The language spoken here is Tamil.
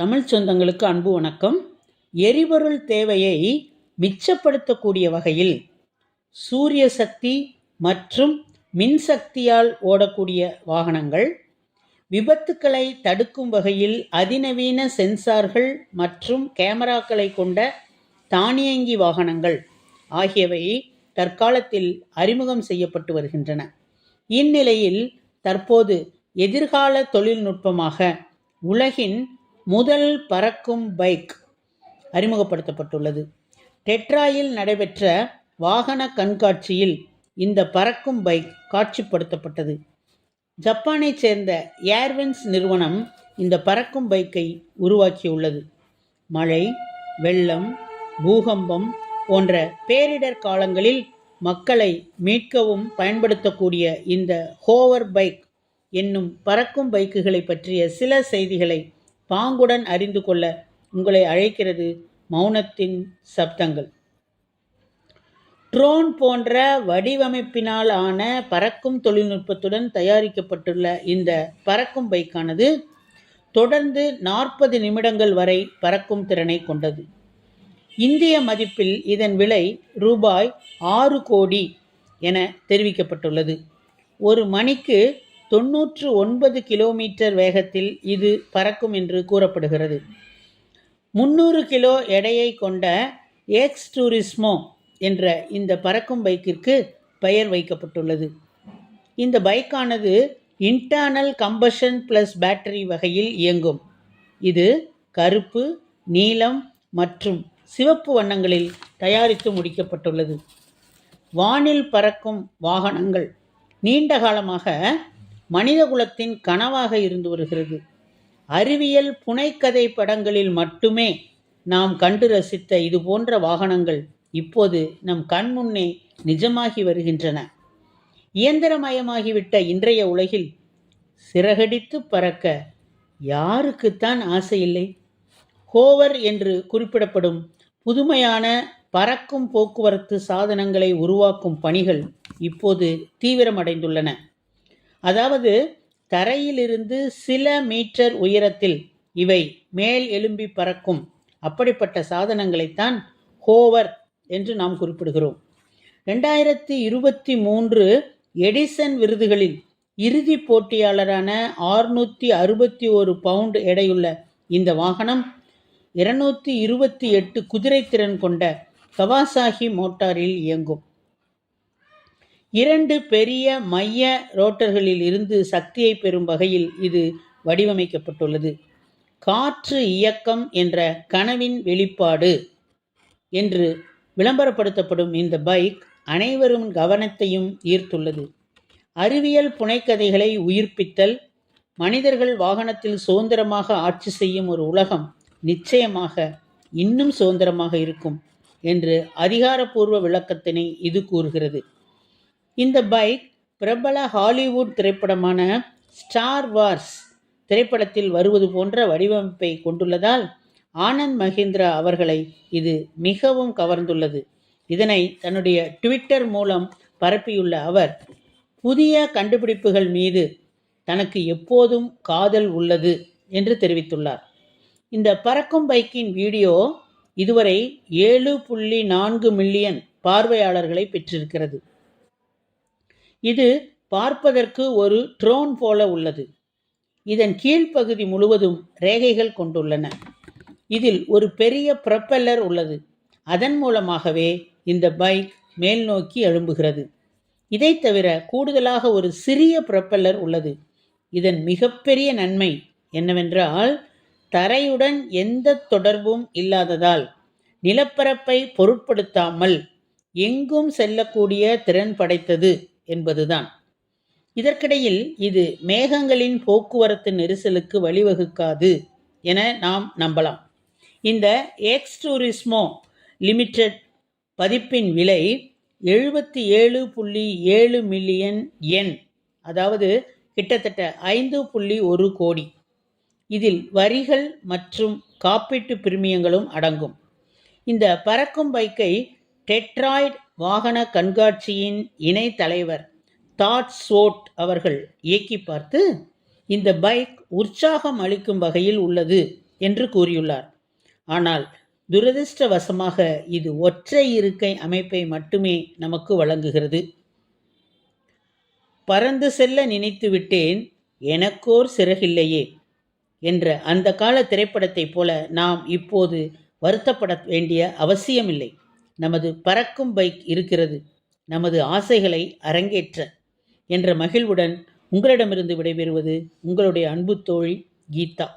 தமிழ் சொந்தங்களுக்கு அன்பு வணக்கம். எரிபொருள் தேவையை மிச்சப்படுத்தக்கூடிய வகையில் சூரிய சக்தி மற்றும் மின்சக்தியால் ஓடக்கூடிய வாகனங்கள் விபத்துக்களை தடுக்கும் வகையில் அதிநவீன சென்சார்கள் மற்றும் கேமராக்களை கொண்ட தானியங்கி வாகனங்கள் ஆகியவை தற்காலத்தில் அறிமுகம் செய்யப்பட்டு வருகின்றன. இந்நிலையில் தற்போது எதிர்கால தொழில்நுட்பமாக உலகின் முதல் பறக்கும் பைக் அறிமுகப்படுத்தப்பட்டுள்ளது. டெட்ராயில் நடைபெற்ற வாகன கண்காட்சியில் இந்த பறக்கும் பைக் காட்சிப்படுத்தப்பட்டது. ஜப்பானைச் சேர்ந்த ஏர்வின்ஸ் நிறுவனம் இந்த பறக்கும் பைக்கை உருவாக்கியுள்ளது. மழை வெள்ளம் பூகம்பம் போன்ற பேரிடர் காலங்களில் மக்களை மீட்கவும் பயன்படுத்தக்கூடிய இந்த ஹோவர் பைக் என்னும் பறக்கும் பைக்குகளை பற்றிய சில செய்திகளை பாங்குடன் அறிந்து கொள்ள உங்களை அழைக்கிறது மௌனத்தின் சப்தங்கள். ட்ரோன் போன்ற வடிவமைப்பினால் ஆன பறக்கும் தொழில்நுட்பத்துடன் தயாரிக்கப்பட்டுள்ள இந்த பறக்கும் பைக்கானது தொடர்ந்து நாற்பது நிமிடங்கள் வரை பறக்கும் திறனை கொண்டது. இந்திய மதிப்பில் இதன் விலை ரூபாய் ஆறு கோடி என தெரிவிக்கப்பட்டுள்ளது. ஒரு மணிக்கு தொன்னூற்று ஒன்பது கிலோமீட்டர் வேகத்தில் இது பறக்கும் என்று கூறப்படுகிறது. முந்நூறு கிலோ எடையை கொண்ட எக்ஸ் டூரிஸ்மோ என்ற இந்த பறக்கும் பைக்கிற்கு பெயர் வைக்கப்பட்டுள்ளது. இந்த பைக்கானது இன்டர்னல் கம்பஷன் ப்ளஸ் பேட்டரி வகையில் இயங்கும். இது கருப்பு நீலம் மற்றும் சிவப்பு வண்ணங்களில் தயாரித்து முடிக்கப்பட்டுள்ளது. வானில் பறக்கும் வாகனங்கள் நீண்ட காலமாக மனிதகுலத்தின் கனவாக இருந்து வருகிறது. அறிவியல் புனைக்கதை படங்களில் மட்டுமே நாம் கண்டு ரசித்த இது போன்ற வாகனங்கள் இப்போது நம் கண்முன்னே நிஜமாகி வருகின்றன. இயந்திரமயமாகிவிட்ட இன்றைய உலகில் சிறகடித்து பறக்க யாருக்குத்தான் ஆசை இல்லை? ஹோவர் என்று குறிப்பிடப்படும் புதுமையான பறக்கும் போக்குவரத்து சாதனங்களை உருவாக்கும் பணிகள் இப்போது தீவிரமடைந்துள்ளன. அதாவது தரையிலிருந்து சில மீட்டர் உயரத்தில் இவை மேல் எழும்பி பறக்கும். அப்படிப்பட்ட சாதனங்களைத்தான் ஹோவர் என்று நாம் குறிப்பிடுகிறோம். ரெண்டாயிரத்தி இருபத்தி மூன்று எடிசன் விருதுகளில் இறுதி போட்டியாளரான ஆறுநூற்றி அறுபத்தி ஒரு பவுண்ட் எடையுள்ள இந்த வாகனம் இருநூற்றி இருபத்தி எட்டு குதிரை திறன் கொண்ட கவாசாகி மோட்டாரில் இயங்கும். இரண்டு பெரிய மைய ரோட்டர்களில் இருந்து சக்தியை பெறும் வகையில் இது வடிவமைக்கப்பட்டுள்ளது. காற்று இயக்கம் என்ற கனவின் வெளிப்பாடு என்று விளம்பரப்படுத்தப்படும் இந்த பைக் அனைவரும் கவனத்தையும் ஈர்த்துள்ளது. அறிவியல் புனைக்கதைகளை உயிர்ப்பித்தல் மனிதர்கள் வாகனத்தில் சுதந்திரமாக ஆட்சி செய்யும் ஒரு உலகம் நிச்சயமாக இன்னும் சுதந்திரமாக இருக்கும் என்று அதிகாரப்பூர்வ விளக்கத்தினை இது கூறுகிறது. இந்த பைக் பிரபல ஹாலிவுட் திரைப்படமான ஸ்டார் வார்ஸ் திரைப்படத்தில் வருவது போன்ற வடிவமைப்பை கொண்டுள்ளதால் ஆனந்த் மஹிந்திரா அவர்களை இது மிகவும் கவர்ந்துள்ளது. இதனை தன்னுடைய ட்விட்டர் மூலம் பரப்பியுள்ள அவர் புதிய கண்டுபிடிப்புகள் மீது தனக்கு எப்போதும் காதல் உள்ளது என்று தெரிவித்துள்ளார். இந்த பறக்கும் பைக்கின் வீடியோ இதுவரை ஏழு புள்ளி நான்கு மில்லியன் பார்வையாளர்களை பெற்றிருக்கிறது. இது பார்ப்பதற்கு ஒரு ட்ரோன் போல உள்ளது. இதன் கீழ்ப்பகுதி முழுவதும் ரேகைகள் கொண்டுள்ளன. இதில் ஒரு பெரிய ப்ரொப்பல்லர் உள்ளது. அதன் மூலமாகவே இந்த பைக் மேல் நோக்கி எழும்புகிறது. இதை தவிர கூடுதலாக ஒரு சிறிய ப்ரொப்பல்லர் உள்ளது. இதன் மிகப்பெரிய நன்மை என்னவென்றால் தரையுடன் எந்த தொடர்பும் இல்லாததால் நிலப்பரப்பை பொருட்படுத்தாமல் எங்கும் செல்லக்கூடிய திறன் படைத்தது. என்பதுதான். இதற்கிடையில் இது மேகங்களின் போக்குவரத்து நெரிசலுக்கு வழிவகுக்காது என நாம் நம்பலாம். இந்த எக்ஸ் டூரிஸ்மோ லிமிடெட் பதிப்பின் விலை எழுபத்தி ஏழு புள்ளி ஏழு மில்லியன் என் அதாவது கிட்டத்தட்ட ஐந்து புள்ளி ஒரு கோடி. இதில் வரிகள் மற்றும் காப்பீட்டு பிரிமியங்களும் அடங்கும். இந்த பறக்கும் பைக்கை டெட்ராய்ட் வாகன கண்காட்சியின் இணை தலைவர் தாட் ஸ்வோட் அவர்கள் இயக்கி பார்த்து இந்த பைக் உற்சாகம் அளிக்கும் வகையில் உள்ளது என்று கூறியுள்ளார். ஆனால் துரதிர்ஷ்டவசமாக இது ஒற்றை இருக்கை அமைப்பை மட்டுமே நமக்கு வழங்குகிறது. பறந்து செல்ல நினைத்து விட்டேன் எனக்கோர் சிறகில்லையே என்ற அந்த கால திரைப்படத்தைப் போல நாம் இப்போது வருத்தப்பட வேண்டிய அவசியமில்லை. நமது பறக்கும் பைக் இருக்கிறது. நமது ஆசைகளை அரங்கேற்ற என்ற மகிழ்வுடன் உங்களிடமிருந்து விடைபெறுவது உங்களுடைய அன்பு தோழி கீதா.